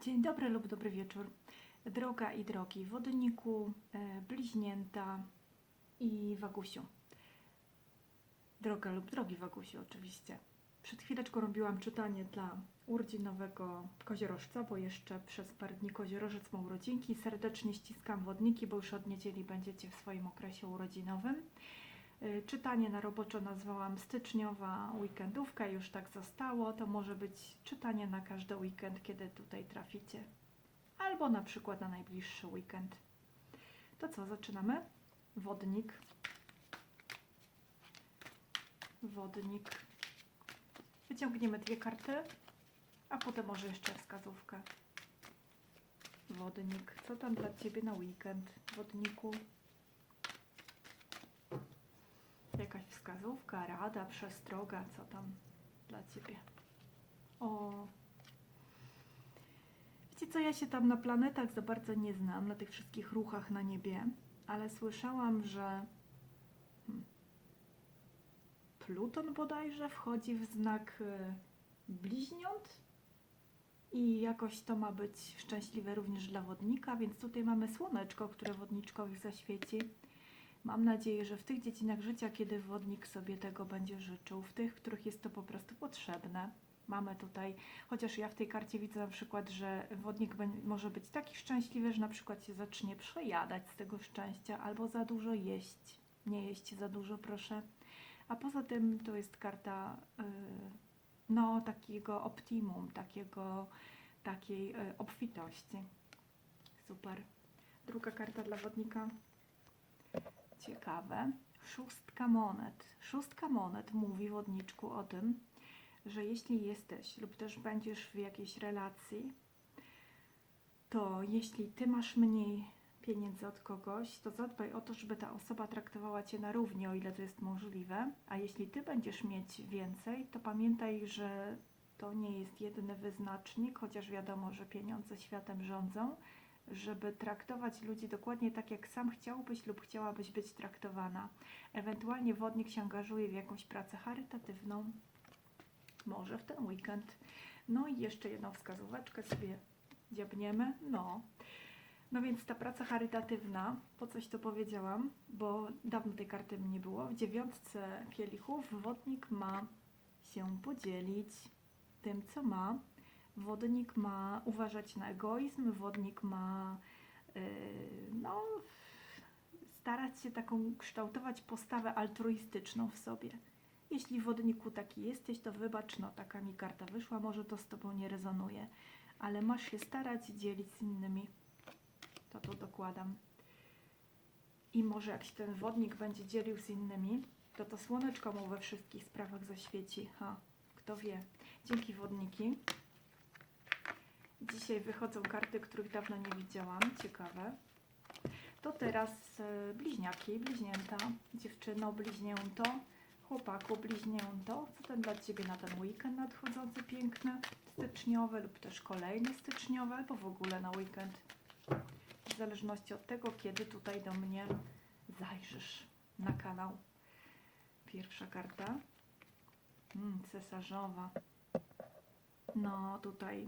Dzień dobry lub dobry wieczór. Droga i drogi wodniku, e, bliźnięta i Wagusiu. Droga lub drogi Wagusiu, oczywiście. Przed chwileczką robiłam czytanie dla urodzinowego koziorożca, bo jeszcze przez parę dni koziorożec ma urodzinki. Serdecznie ściskam wodniki, bo już od niedzieli będziecie w swoim okresie urodzinowym. Y, Czytanie na roboczo nazwałam styczniowa weekendówka, już tak zostało. To może być czytanie na każdy weekend, kiedy tutaj traficie. Albo na przykład na najbliższy weekend. To co, zaczynamy? Wodnik. Wodnik. Wyciągniemy dwie karty, a potem może jeszcze wskazówkę. Wodnik. Co tam dla Ciebie na weekend, wodniku? Jakaś wskazówka, rada, przestroga, co tam dla Ciebie? O. Wiecie co, ja się tam na planetach za bardzo nie znam, na tych wszystkich ruchach na niebie, ale słyszałam, że hmm, Pluton bodajże wchodzi w znak y, bliźniąt i jakoś to ma być szczęśliwe również dla wodnika, więc tutaj mamy słoneczko, które wodniczkowi zaświeci. Mam nadzieję, że w tych dziedzinach życia, kiedy wodnik sobie tego będzie życzył, w tych, w których jest to po prostu potrzebne. Mamy tutaj, chociaż ja w tej karcie widzę na przykład, że wodnik może być taki szczęśliwy, że na przykład się zacznie przejadać z tego szczęścia albo za dużo jeść. Nie jeść za dużo, proszę. A poza tym to jest karta yy, no, takiego optimum, takiego, takiej yy, obfitości. Super. Druga karta dla wodnika. Ciekawe. Szóstka monet. Szóstka monet mówi wodniczku o tym, że jeśli jesteś lub też będziesz w jakiejś relacji, to jeśli ty masz mniej pieniędzy od kogoś, to zadbaj o to, żeby ta osoba traktowała cię na równi, o ile to jest możliwe. A jeśli ty będziesz mieć więcej, to pamiętaj, że to nie jest jedyny wyznacznik, chociaż wiadomo, że pieniądze światem rządzą, żeby traktować ludzi dokładnie tak, jak sam chciałbyś lub chciałabyś być traktowana. Ewentualnie wodnik się angażuje w jakąś pracę charytatywną, może w ten weekend. No i jeszcze jedną wskazóweczkę sobie dziabniemy. No. No więc ta praca charytatywna, po coś to powiedziałam, bo dawno tej karty nie było. W dziewiątce kielichów wodnik ma się podzielić tym, co ma. Wodnik ma uważać na egoizm, wodnik ma yy, no, starać się taką kształtować postawę altruistyczną w sobie. Jeśli wodniku taki jesteś, to wybacz, no taka mi karta wyszła, może to z tobą nie rezonuje, ale masz się starać i dzielić z innymi. To tu dokładam. I może jak się ten wodnik będzie dzielił z innymi, to to słoneczko mu we wszystkich sprawach zaświeci. Ha, kto wie. Dzięki wodniki. Dzisiaj wychodzą karty, których dawno nie widziałam. Ciekawe. To teraz e, bliźniaki, bliźnięta, dziewczyno, bliźnięto, chłopaku, bliźnięto. Co ten dla Ciebie na ten weekend nadchodzący piękny, styczniowy lub też kolejny styczniowy, albo w ogóle na weekend. W zależności od tego, kiedy tutaj do mnie zajrzysz na kanał. Pierwsza karta. Mm, cesarzowa. No, tutaj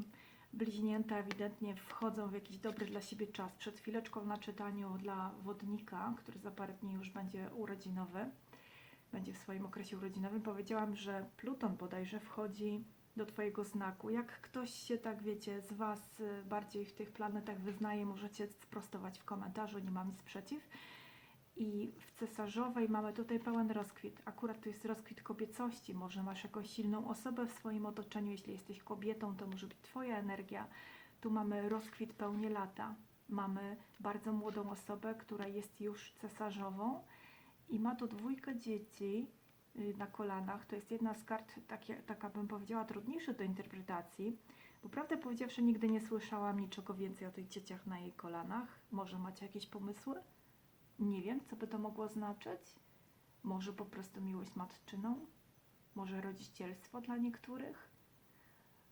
bliźnięta ewidentnie wchodzą w jakiś dobry dla siebie czas. Przed chwileczką na czytaniu dla wodnika, który za parę dni już będzie urodzinowy, będzie w swoim okresie urodzinowym, powiedziałam, że Pluton bodajże wchodzi do Twojego znaku. Jak ktoś się tak, wiecie, z Was y, bardziej w tych planetach wyznaje, możecie sprostować w komentarzu, nie mam nic przeciw. I w cesarzowej mamy tutaj pełen rozkwit. Akurat to jest rozkwit kobiecości. Może masz jakąś silną osobę w swoim otoczeniu. Jeśli jesteś kobietą, to może być Twoja energia. Tu mamy rozkwit pełnie lata. Mamy bardzo młodą osobę, która jest już cesarzową i ma tu dwójkę dzieci y, na kolanach. To jest jedna z kart, takie, taka bym powiedziała, trudniejsza do interpretacji. Bo prawdę powiedziawszy, nigdy nie słyszałam niczego więcej o tych dzieciach na jej kolanach. Może macie jakieś pomysły? Nie wiem, co by to mogło znaczyć. Może po prostu miłość matczyną? Może rodzicielstwo dla niektórych?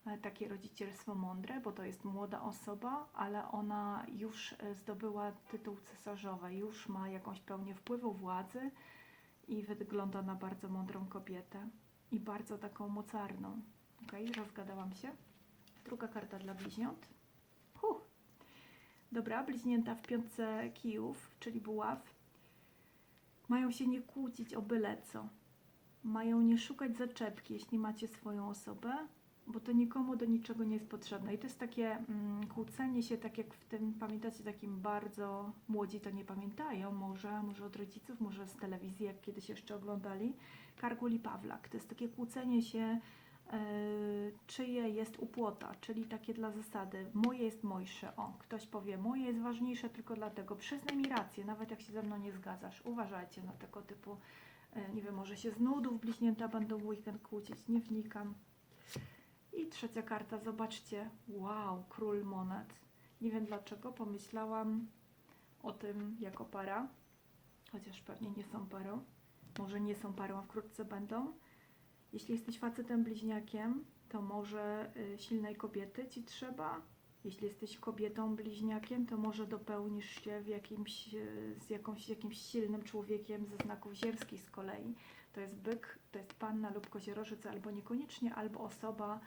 E, Takie rodzicielstwo mądre, bo to jest młoda osoba, ale ona już e, zdobyła tytuł cesarzowej, już ma jakąś pełnię wpływu władzy i wygląda na bardzo mądrą kobietę i bardzo taką mocarną. Ok, rozgadałam się. Druga karta dla bliźniąt. Dobra, bliźnięta w piątce kijów, czyli buław, mają się nie kłócić o byle co. Mają nie szukać zaczepki, jeśli macie swoją osobę, bo to nikomu do niczego nie jest potrzebne. I to jest takie mm, kłócenie się, tak jak w tym, pamiętacie, takim bardzo młodzi to nie pamiętają, może, może od rodziców, może z telewizji, jak kiedyś jeszcze oglądali. Kargul i Pawlak. To jest takie kłócenie się, czyje jest upłota, czyli takie dla zasady, moje jest mojsze. O, ktoś powie, moje jest ważniejsze tylko dlatego. Przyznaj mi rację, nawet jak się ze mną nie zgadzasz. Uważajcie na tego typu, yy, nie wiem, może się z nudów bliźnięta będą w weekend kłócić, nie wnikam. I trzecia karta, zobaczcie, wow, król monet. Nie wiem dlaczego, pomyślałam o tym jako para, chociaż pewnie nie są parą. Może nie są parą, a wkrótce będą. Jeśli jesteś facetem bliźniakiem, to może y, silnej kobiety ci trzeba. Jeśli jesteś kobietą bliźniakiem, to może dopełnisz się w jakimś, y, z jakąś, jakimś silnym człowiekiem ze znaków ziemskich z kolei. To jest byk, to jest panna lub koziorożec, albo niekoniecznie, albo osoba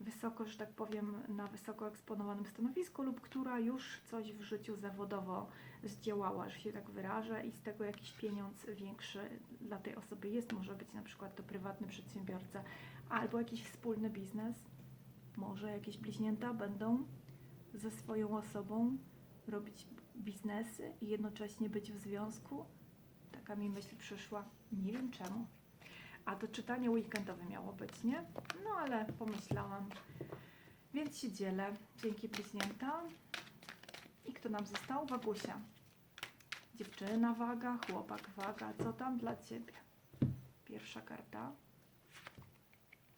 wysoko, że tak powiem, na wysoko eksponowanym stanowisku lub która już coś w życiu zawodowo zdziałała, że się tak wyrażę i z tego jakiś pieniądz większy dla tej osoby jest. Może być na przykład to prywatny przedsiębiorca albo jakiś wspólny biznes. Może jakieś bliźnięta będą ze swoją osobą robić biznesy i jednocześnie być w związku. Taka mi myśl przyszła. Nie wiem czemu. A to czytanie weekendowe miało być, nie? No ale pomyślałam. Więc się dzielę. Dzięki bliźnięta. I kto nam został? Wagusia. Dziewczyna waga, chłopak waga. Co tam dla Ciebie? Pierwsza karta.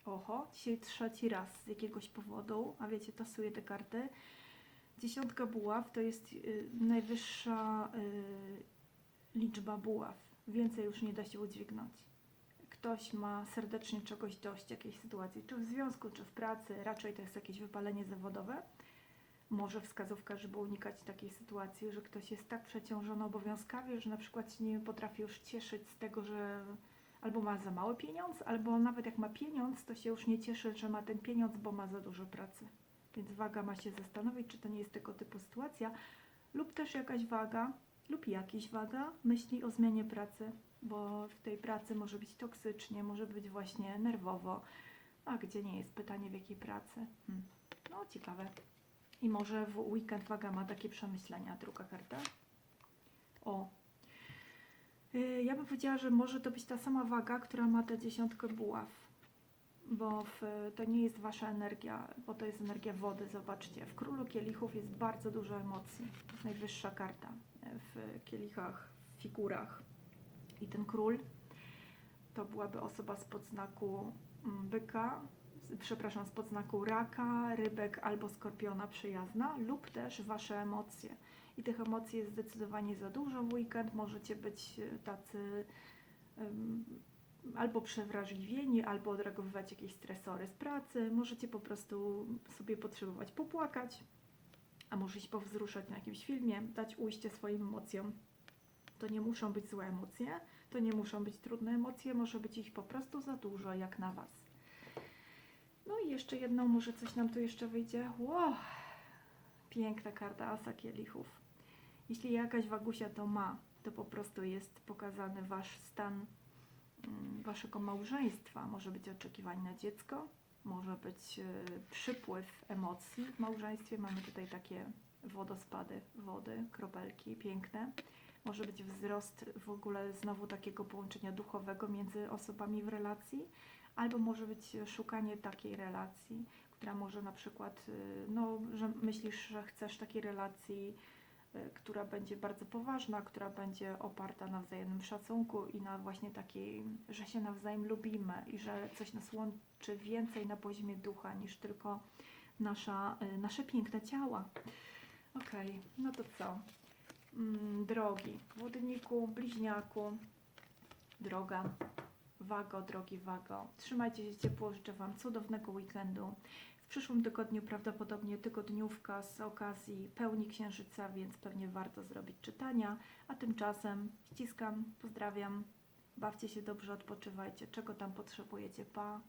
Oho, dzisiaj trzeci raz z jakiegoś powodu, a wiecie, tasuję te karty. Dziesiątka buław to jest y, najwyższa y, liczba buław. Więcej już nie da się udźwignąć ktoś ma serdecznie czegoś dość, jakiejś sytuacji, czy w związku, czy w pracy, raczej to jest jakieś wypalenie zawodowe, może wskazówka, żeby unikać takiej sytuacji, że ktoś jest tak przeciążony obowiązkami, że na przykład się nie potrafi już cieszyć z tego, że albo ma za mały pieniądz, albo nawet jak ma pieniądz, to się już nie cieszy, że ma ten pieniądz, bo ma za dużo pracy. Więc waga ma się zastanowić, czy to nie jest tego typu sytuacja, lub też jakaś waga, lub jakiś waga myśli o zmianie pracy, bo w tej pracy może być toksycznie, może być właśnie nerwowo, a gdzie nie jest pytanie w jakiej pracy. Hmm. No ciekawe. I może w weekend waga ma takie przemyślenia. Druga karta. O. Y, Ja bym powiedziała, że może to być ta sama waga, która ma tę dziesiątkę buław. Bo w, to nie jest wasza energia, bo to jest energia wody. Zobaczcie, w królu kielichów jest bardzo dużo emocji. To jest najwyższa karta w kielichach, w figurach. I ten król to byłaby osoba spod znaku mm, byka, z- przepraszam, spod znaku raka, rybek albo skorpiona przyjazna, lub też wasze emocje. I tych emocji jest zdecydowanie za dużo w weekend. Możecie być e, tacy em, albo przewrażliwieni, albo odreagowywać jakieś stresory z pracy. Możecie po prostu sobie potrzebować popłakać, a może się powzruszać na jakimś filmie, dać ujście swoim emocjom. To nie muszą być złe emocje, to nie muszą być trudne emocje, może być ich po prostu za dużo, jak na Was. No i jeszcze jedną, może coś nam tu jeszcze wyjdzie. Wow! Piękna karta Asa Kielichów. Jeśli jakaś wagusia to ma, to po prostu jest pokazany Wasz stan mm, Waszego małżeństwa. Może być oczekiwanie na dziecko, może być e, przypływ emocji w małżeństwie. Mamy tutaj takie wodospady wody, kropelki piękne. Może być wzrost w ogóle znowu takiego połączenia duchowego między osobami w relacji, albo może być szukanie takiej relacji, która może na przykład, y, no, że myślisz, że chcesz takiej relacji, y, która będzie bardzo poważna, która będzie oparta na wzajemnym szacunku i na właśnie takiej, że się nawzajem lubimy i że coś nas łączy więcej na poziomie ducha niż tylko nasza, y, nasze piękne ciała. Okej, no to co? Mm, drogi, wodniku, bliźniaku, droga, wago, drogi wago. Trzymajcie się ciepło, życzę Wam cudownego weekendu. W przyszłym tygodniu prawdopodobnie tygodniówka z okazji pełni księżyca, więc pewnie warto zrobić czytania. A tymczasem ściskam, pozdrawiam, bawcie się dobrze, odpoczywajcie, czego tam potrzebujecie, pa.